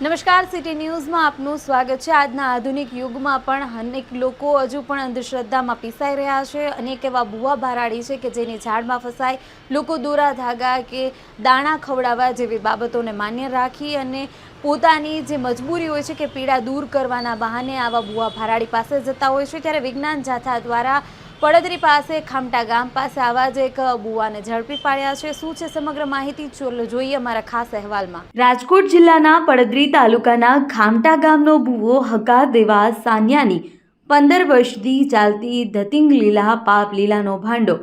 નમસ્કાર, સિટી ન્યૂઝમાં આપનું સ્વાગત છે. આજના આધુનિક યુગમાં પણ અનેક લોકો હજુ પણ અંધશ્રદ્ધામાં પીસાઈ રહ્યા છે. અનેક એવા ભૂવા ભારાડી છે કે જેની ઝાડમાં ફસાય લોકો દોરા ધાગા કે દાણા ખવડાવવા જેવી બાબતોને માન્ય રાખી અને પોતાની જે મજબૂરી હોય છે કે પીડા દૂર કરવાના બહાને આવા ભૂવા ભારાડી પાસે જતા હોય છે. ત્યારે વિજ્ઞાન જાથા દ્વારા પડદરી પાસે, ખામટા ગામ પાસે આવા જ એક બુવાને ઝડપી પાડ્યા છે. શું છે સમગ્ર માહિતી? ચોલો જોઈએ અમારા ખાસ અહેવાલમાં. રાજકોટ જિલ્લાના પડદરી તાલુકાના ખામટા ગામનો ભુવો હકા દેવા સાનિયાની પંદર વર્ષથી ચાલતી ધતિંગ લીલા પાપ લીલાનો ભાંડો.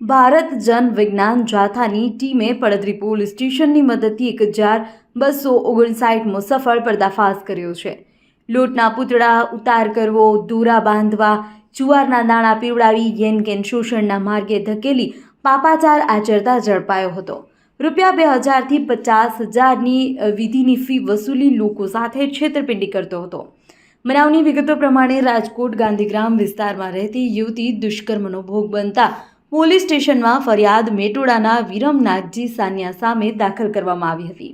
ભારત જન વિજ્ઞાન જાથાની ટીમે પડદરી પોલીસ સ્ટેશનની મદદથી એક હજાર બસો ઓગણસાઠમો સફળ પર્દાફાશ કર્યો છે. લોટના પૂતળા ઉતાર કરવો, દોરા બાંધવા જુવારના દાણા પીવડાવી યેન કેન શોષણના માર્ગે ધકેલી પાપાચાર આચરતા ઝડપાયો હતો. રૂપિયા બે હજારથી પચાસ હજારની વિધિની ફી વસૂલી લોકો સાથે છેતરપિંડી કરતો હતો. બનાવની વિગતો પ્રમાણે રાજકોટ ગાંધીગ્રામ વિસ્તારમાં રહેતી યુવતી દુષ્કર્મનો ભોગ બનતા પોલીસ સ્ટેશનમાં ફરિયાદ મેટોડાના વિરમ નાગજી સાનિયા સામે દાખલ કરવામાં આવી હતી.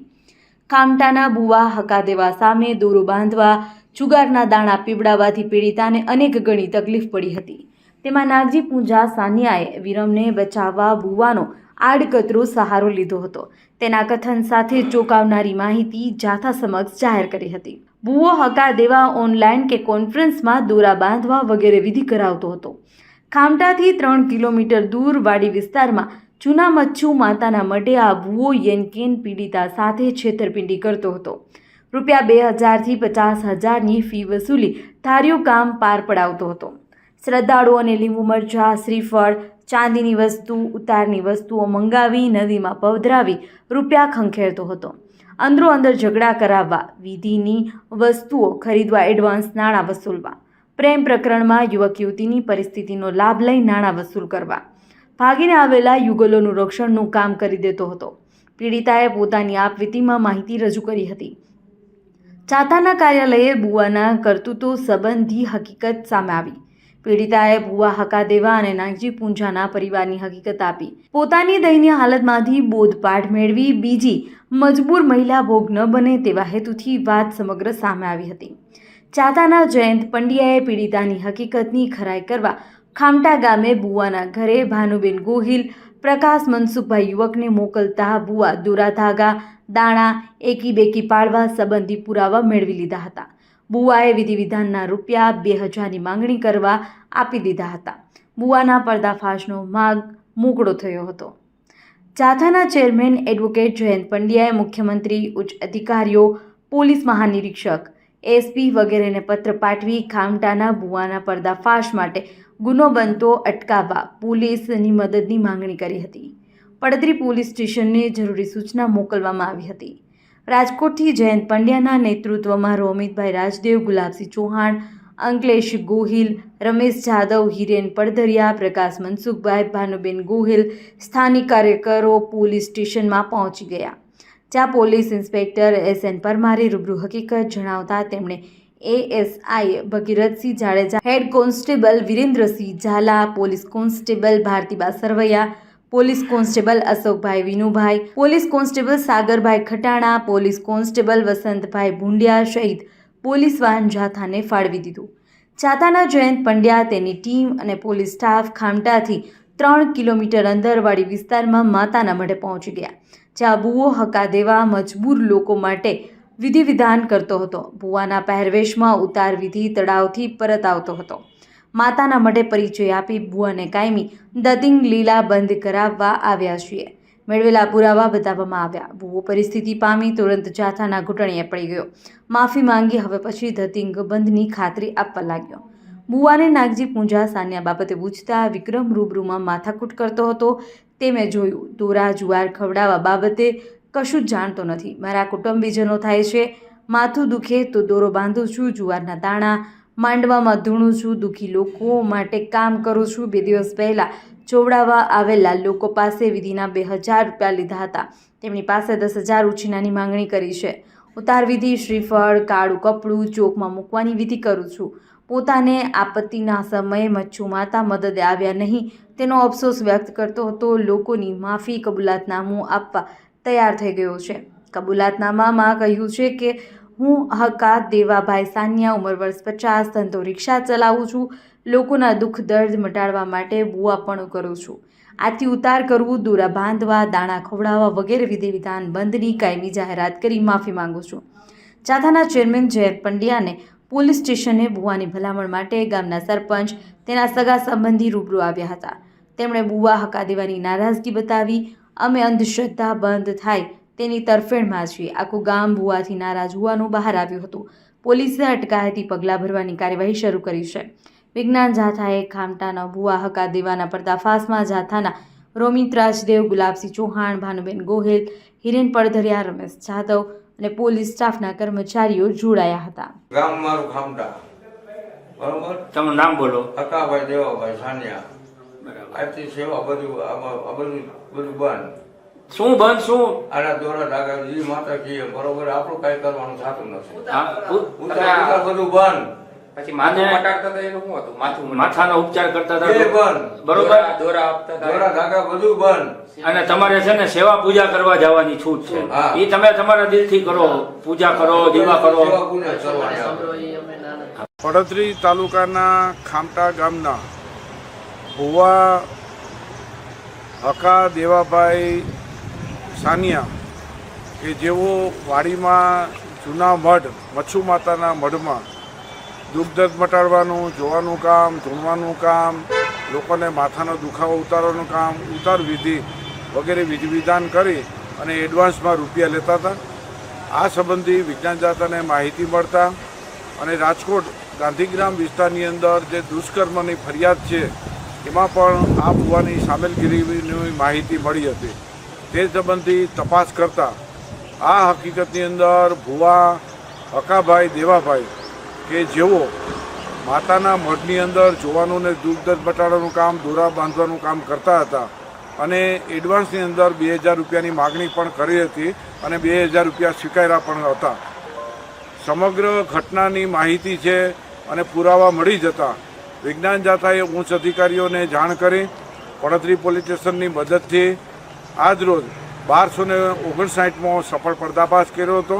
કામટાના બુવા હકા દેવા સામે દોરો બાંધવા જુગારના દાણા પીવડાવવાથી પીડિતાને અનેક ગણી તકલીફ પડી હતી. તેમાં નાગજી પૂંજા, સાનિયાએ વિરમને બચાવવા ભુવાનો આડકતરો સહારો લીધો હતો. તેના કથન સાથે ચોંકાવનારી માહિતી જાથા સમક્ષ જાહેર કરી હતી. બુવો હકા દેવા ઓનલાઈન કે કોન્ફરન્સમાં દોરા બાંધવા વગેરે વિધિ કરાવતો હતો. ખામટાથી ત્રણ કિલોમીટર દૂર વાડી વિસ્તારમાં જૂના મચ્છુ માતાના મઢે આ ભૂવો યેનકેન પીડિતા સાથે છેતરપિંડી કરતો હતો. રૂપિયા બે હજારથી પચાસ હજારની ફી વસૂલી ધાર્યું કામ પાર પડાવતો હતો. શ્રદ્ધાળુઓને લીંબુ મરચાં, શ્રીફળ, ચાંદીની વસ્તુ, ઉતારની વસ્તુઓ મંગાવી નદીમાં પધરાવી રૂપિયા ખંખેરતો હતો. અંદરો અંદર ઝઘડા કરાવવા, વિધિની વસ્તુઓ ખરીદવા એડવાન્સ નાણાં વસૂલવા, પ્રેમ પ્રકરણમાં યુવક યુવતીની પરિસ્થિતિનો લાભ લઈ નાણાં વસૂલ કરવા, ભાગીને આવેલા યુગલોનું રક્ષણનું કામ કરી દેતો હતો. પીડિતાએ પોતાની આપવીતીમાં માહિતી રજૂ કરી હતી. ચાતાના કાર્યાલયે બુવાના કરતૂતો સંબંધી હકીકત સામે આવી. પીડિતાએ બુવા હકા દેવા અને નાગજી પૂંજાના પરિવારની હકીકત આપી. પોતાની દયનીય હાલતમાંથી બોધપાઠ મેળવી બીજી મજબૂર મહિલા ભોગ ન બને તેવા હેતુથી વાત સમગ્ર સામે આવી હતી. ચાતાના જયંત પંડ્યાએ પીડિતાની હકીકતની ખરાઈ કરવા ખામટા ગામે બુવાના ઘરે ભાનુબેન ગોહિલ, પ્રકાશ મનસુખભાઈ યુવકને મોકલતા બુવા દોરા ધાગા દાણા એકી બેકી પાડવા સંબંધી પુરાવા મેળવી લીધા હતા. બુવાએ વિધિવિધાનના રૂપિયા બે હજારની માંગણી કરવા આપી દીધા હતા. બુવાના પર્દાફાશનો માગ મોકળો થયો હતો. જાથાના ચેરમેન એડવોકેટ જયંત પંડ્યાએ મુખ્યમંત્રી, ઉચ્ચ અધિકારીઓ, પોલીસ મહાનિરીક્ષક, એસપી વગેરેને પત્ર પાઠવી ખામટાના બુવાના પર્દાફાશ માટે ગુનો બનતો અટકાવવા પોલીસની મદદની માંગણી કરી હતી. પડદરી પોલીસ સ્ટેશનને જરૂરી સૂચના મોકલવામાં આવી હતી. રાજકોટથી જયંત પંડ્યાના નેતૃત્વમાં રોમિતભાઈ રાજદેવ, ગુલાબસિંહ ચૌહાણ, અંકલેશ ગોહિલ, રમેશ જાદવ, હિરેન પડધરિયા, પ્રકાશ મનસુખભાઈ, ભાનુબેન ગોહિલ સ્થાનિક કાર્યકરો પોલીસ સ્ટેશનમાં પહોંચી ગયા. જ્યાં પોલીસ ઇન્સ્પેક્ટર એસ એન પરમારે રૂબરૂ હકીકત જણાવતા તેમણે ASI Bhagirathsinh Jadeja, head constable Virendrasinh Zala, police constable Bharatiba Sarvaiya police constable Ashokbhai Vinubhai, police constable Sagarbhai Khatana, police constable Vasantbhai Bhundiya સહિત પોલીસ વાહન જાથાને ફાળવી દીધું. જાથાના જયંત પંડ્યા, તેની ટીમ અને પોલીસ સ્ટાફ ખામટાથી ત્રણ કિલોમીટર અંદરવાળી વિસ્તારમાં માતાના મઢે પહોંચી ગયા, જ્યાં બુઓ હકા દેવા મજબૂર લોકો માટે વિધિ વિધાન કરતો હતો. ભુવાના પહેરવેશમાં ઉતાર વિધિ તળાવથી પરત આવતો હતો. માતાના મઢે પરિચય આપી ભુવાને કાયમી દતિંગ લીલા બંધ કરાવવા આવ્યા છીએ. મેળવેલા પુરાવા બતાવવામાં આવ્યા. ભુવો પરિસ્થિતિ પામી તુરંત જાથાના ઘૂંટણીએ પડી ગયો. માફી માંગી હવે પછી ધતિંગ બંધની ખાતરી આપવા લાગ્યો. બુવાને નાગજી પૂંજા સાન્યા બાબતે પૂછતા વિક્રમ રૂબરૂમાં માથાકૂટ કરતો હતો. તે મેં જોયું. દોરા જુવાર ખવડાવવા બાબતે કશું જ જાણતો નથી. મારા કુટુંબીજનો થાય છે. માથું દુખે તો દોરો બાંધું છું. જુવારના દાણા માંડવામાં ધૂણું છું, દુઃખી લોકો માટે કામ કરું છું. બે દિવસ પહેલાં ચોવડાવવા આવેલા લોકો પાસે વિધિના બે હજાર રૂપિયા લીધા હતા. તેમની પાસે દસ હજાર ઉછીનાની માંગણી કરી છે. ઉતાર વિધિ, શ્રીફળ, કાળું કપડું, ચોકમાં મૂકવાની વિધિ કરું છું. પોતાને આપત્તિના સમયે મચ્છુ માતા મદદે આવ્યા નહીં. તેનો અફસોસ વ્યક્ત કરતો હતો, લોકોની માફી કબૂલાતનામું આપવા તૈયાર થઈ ગયો છે. કબૂલાતનામામાં કહ્યું છે કે હું હકા દેવાભાઈ સાનિયા ઉંમર વર્ષ પચાસ ધંધો રિક્ષા ચલાવું છું. લોકોના દુઃખ દર્દ મટાડવા માટે બુઆપણું કરું છું. આથી ઉતાર કરવું, દોરા બાંધવા, દાણા ખવડાવવા વગેરે વિધિ વિધાન બંધની કાયમી જાહેરાત કરી માફી માંગુ છું. ચાથાના ચેરમેન જયંત પંડ્યાને પોલીસ સ્ટેશને બુવાની ભલામણ માટે ગામના સરપંચ, તેના સગા સંબંધી રૂબરૂ આવ્યા હતા. તેમણે બુવા હકા દેવાની નારાજગી બતાવી, અમે અંધશ્રદ્ધા બંધ થાય તેની તરફેણમાં છીએ આખું ગામ ભુવાથી નારાજ હોવાનું બહાર આવ્યું હતું. પોલીસે અટકાયતી પગલાં ભરવાની કાર્યવાહી શરૂ કરી છે. વિજ્ઞાન જાથાએ ખામટાના ભુવા હકા દેવાના પર્દાફાશમાં જાથાના રોમિત રાજદેવ ગુલાબસિંહ ચૌહાણ ભાનુબેન ગોહિલ હિરેન પડધરિયા રમેશ જાદવ અને પોલીસ સ્ટાફના કર્મચારીઓ જોડાયા હતા. ગામ મારું ખામટા. બરોબર? તમારું નામ બોલો. હકાભાઈ દેવાભાઈ સાનિયા. આજથી સેવા બધું બધું બધું બંધ. શું બંધ શું? આના દોરા ધાગા જી માતા કીએ બરોબર આપણું કઈ કરવાનું થતું નથી. હા, ઉતાર. બધું બંધ. પછી માથું મટાડતા હતા એનું શું હતું? માથું માથાનો ઉપચાર કરતા એ હતા બંધ. બરોબર? દોરા- આપતા હતા. દોરા ધાગા બધું બંધ. અને તમારે છે ને સેવા પૂજા કરવા જવાની છૂટ છે. એ તમે તમારા દિલથી કરો પૂજા કરો દીવા કરો. પડદરી તાલુકાના ખામટા ગામના ભુવા હકા દેવાભાઈ સાનિયા, કે જેઓ વાડીમાં જૂના મઢ, મચ્છુ માતાના મઢમાં દુઃખદર્દ મટાડવાનું, જોવાનું કામ, ધૂણવાનું કામ, લોકોને માથાનો દુખાવો ઉતારવાનું કામ, ઉતાર વિધિ વગેરે વિધિ વિધાન કરી અને એડવાન્સમાં રૂપિયા લેતા હતા. આ સંબંધી વિજ્ઞાન જાતાને માહિતી મળતા અને રાજકોટ ગાંધીગ્રામ વિસ્તારની અંદર જે દુષ્કર્મની ફરિયાદ છે, એમાં પણ આ ભુવાની સામેલગીરીની માહિતી મળી હતી. તે સંબંધી તપાસ કરતા આ હકીકતની અંદર ભુવા, હકાભાઈ, દેવાભાઈ કે જેઓ માતાના મઢની અંદર જોવાનું ને દુઃખ બટાડવાનું કામ, દોરા બાંધવાનું કામ કરતા હતા અને એડવાન્સની અંદર બે હજાર રૂપિયાની માગણી પણ કરી હતી અને બે હજાર રૂપિયા સ્વીકાર્યા પણ હતા. સમગ્ર ઘટનાની માહિતી છે અને પુરાવા મળી જતા વિજ્ઞાન જાથાએ ઉચ્ચ અધિકારીઓને જાણ કરી પડતરી પોલીસ સ્ટેશનની મદદથી આજરોજ બારસો ને ઓગણસાઠમો સફળ પર્દાફાશ કર્યો હતો.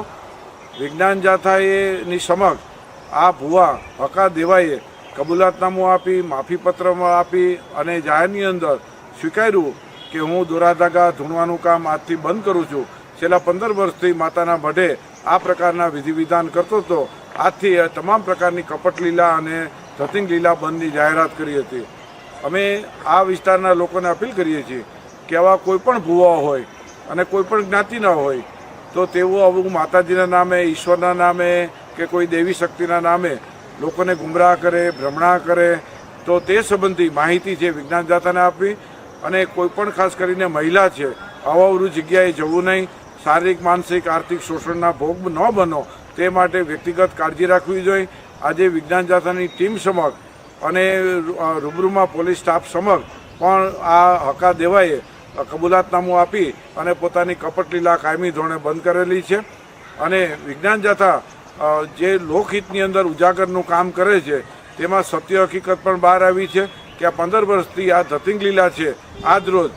વિજ્ઞાન જાથાએની સમક્ષ આ ભુવા હકા દેવાઈએ કબૂલાતનામું આપી માફીપત્ર આપી અને જાહેરની અંદર સ્વીકાર્યું કે હું દોરાધાગા ધૂણવાનું કામ આજથી બંધ કરું છું. છેલ્લા પંદર વર્ષથી માતાના મઢે આ પ્રકારના વિધિવિધાન કરતો હતો. આજથી તમામ પ્રકારની કપટ લીલા અને ધતિંગ લીલા બંધની જાહેરાત કરી હતી. અમે આ વિસ્તારના લોકોને અપીલ કરીએ છીએ કે આવા કોઈ પણ ભુવા હોય અને કોઈ પણ જ્ઞાતિના હોય, તો તેઓ આવું માતાજીના નામે, ઈશ્વરના નામે કે કોઈ દેવી શક્તિના નામે લોકોને ગુમરાહ કરે, ભ્રમણા કરે, તો તે સંબંધી માહિતી છે વિજ્ઞાન જાતાને આપવી અને કોઈ પણ ખાસ કરીને મહિલા છે અવાવરું જગ્યાએ જવું નહીં, શારીરિક, માનસિક, આર્થિક, શોષણના ભોગ ન બનો, તે માટે વ્યક્તિગત કાળજી રાખવી જોઈએ આજે વિજ્ઞાન જાથાની ટીમ સમક્ષ અને રૂબરૂમાં પોલીસ સ્ટાફ સમક્ષ પણ આ હકા દેવાએ કબૂલાતનામું આપી અને પોતાની કપટ લીલા કાયમી ધોરણે બંધ કરેલી છે. અને વિજ્ઞાન જાથા જે લોકહિતની અંદર ઉજાગરનું કામ કરે છે, તેમાં સત્ય હકીકત પણ બહાર આવી છે કે આ પંદર વર્ષથી આ ધતિંગ લીલા છે. આજ રોજ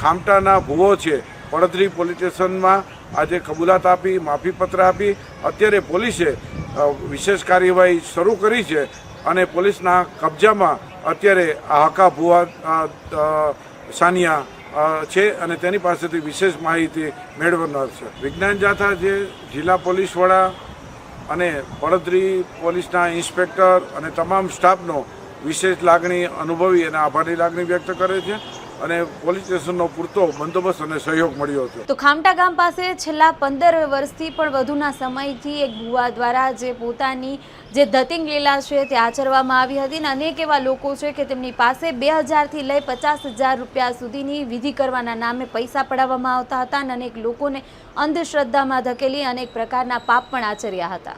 ખામટાના ભૂવો છે પડદરી પોલીસ સ્ટેશનમાં આજે કબૂલાત આપી, માફીપત્ર આપી. અત્યારે પોલીસે વિશેષ કાર્યવાહી શરૂ કરી છે અને પોલીસના કબજામાં અત્યારે આ હકા ભુવા સાનિયા છે અને તેની પાસેથી વિશેષ માહિતી મેળવનાર છે. વિજ્ઞાન જાથા જે જિલ્લા પોલીસ વડા અને પડદરી પોલીસના ઇન્સ્પેક્ટર અને તમામ સ્ટાફનો વિશેષ લાગણી અનુભવી અને આભારની લાગણી વ્યક્ત કરે છે. અને પોલીસ સ્ટેશનનો પૂરતો બંદોબસ્ત અને સહયોગ મળ્યો હતો. તો ખામટા ગામ પાસે છેલ્લા પંદર વર્ષથી પણ વધુના સમયથી એક ભુવા દ્વારા જે પોતાની જે ધતિંગ લીલા છે તે આચરવામાં આવી હતી અને અનેક એવા લોકો છે કે તેમની પાસે બે હજારથી લઈ પચાસ હજાર રૂપિયા સુધીની વિધિ કરવાના નામે પૈસા પડાવવામાં આવતા હતા અને અનેક લોકોને અંધશ્રદ્ધામાં ધકેલી અનેક પ્રકારના પાપ પણ આચર્યા હતા.